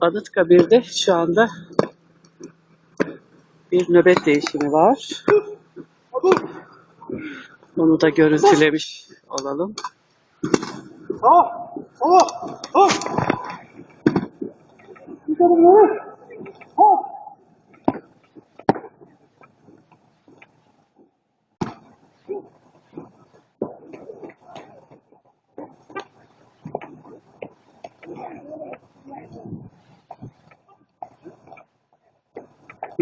Anıtkabir'de şu anda bir nöbet değişimi var. Onu da görüntülemiş olalım. Ah! Ah! Ah!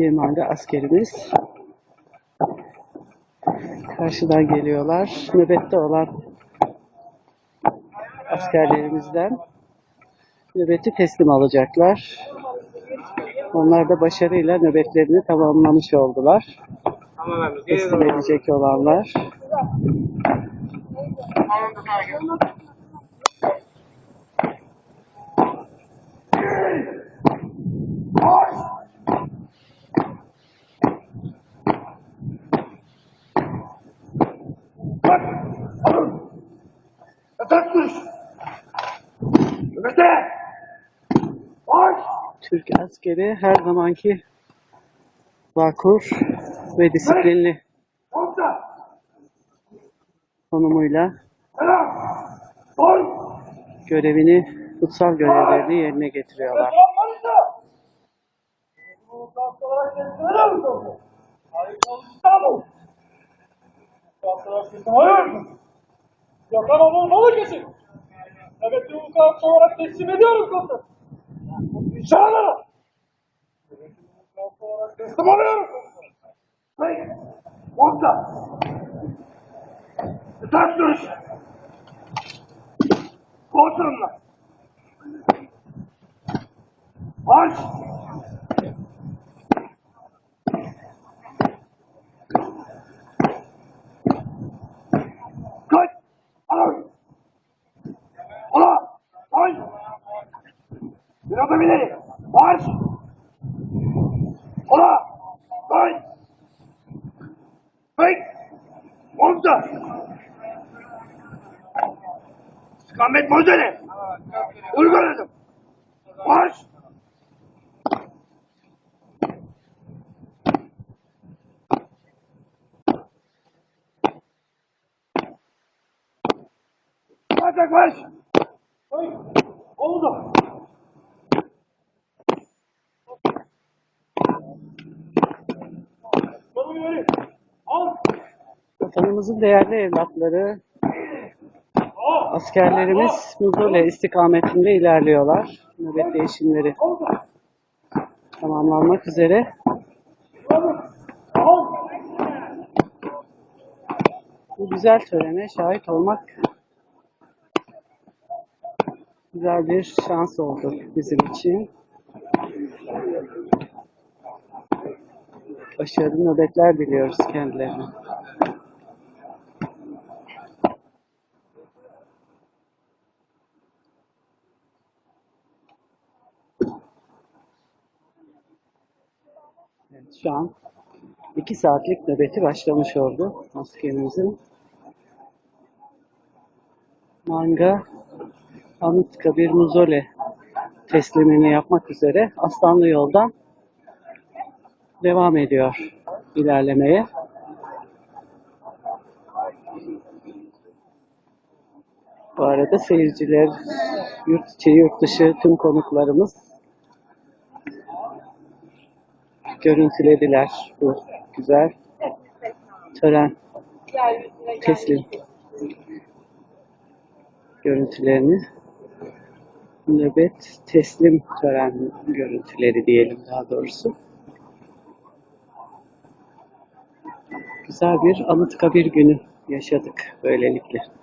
Manga askerimiz karşıdan geliyorlar. Nöbette olan askerlerimizden nöbeti teslim alacaklar. Onlar da başarıyla nöbetlerini tamamlamış oldular. Teslim edecek olanlar. Nöbete! Baş! Türk askeri her zamanki vakur ve disiplinli konumuyla görevini, kutsal görevlerini yerine getiriyorlar. Selamlarınızı! Bu kalk olarak İstanbul! Kalk olarak teslim balı kesin! Evet, bu kalk olarak teslim ediyoruz komutan! Çağırın! Kalk olarak teslim alıyoruz komutan! Hayır! Komutan! Yatak duruş! Komutanımla! Marş! İleri! Marş! Ola! Ay! Hey! Komuta! İstikamet modeli! Uyguladım! Marş! Ay! Oldu! Al! Vatanımızın değerli evlatları, askerlerimiz Muzule istikametinde ilerliyorlar. Nöbet değişimleri tamamlanmak üzere. Bu güzel törene şahit olmak güzel bir şans oldu bizim için. Başarılı nöbetler diliyoruz kendilerine. Evet, şu an 2 saatlik nöbeti başlamış oldu askerimizin. Manga Anıtkabir Muzole teslimini yapmak üzere Aslanlı yoldan devam ediyor ilerlemeye. Bu arada seyirciler, yurt içi, yurt dışı tüm konuklarımız görüntülediler bu güzel tören teslim görüntülerini. Nöbet teslim tören görüntüleri diyelim daha doğrusu. Güzel bir Anıtkabir günü yaşadık böylelikle.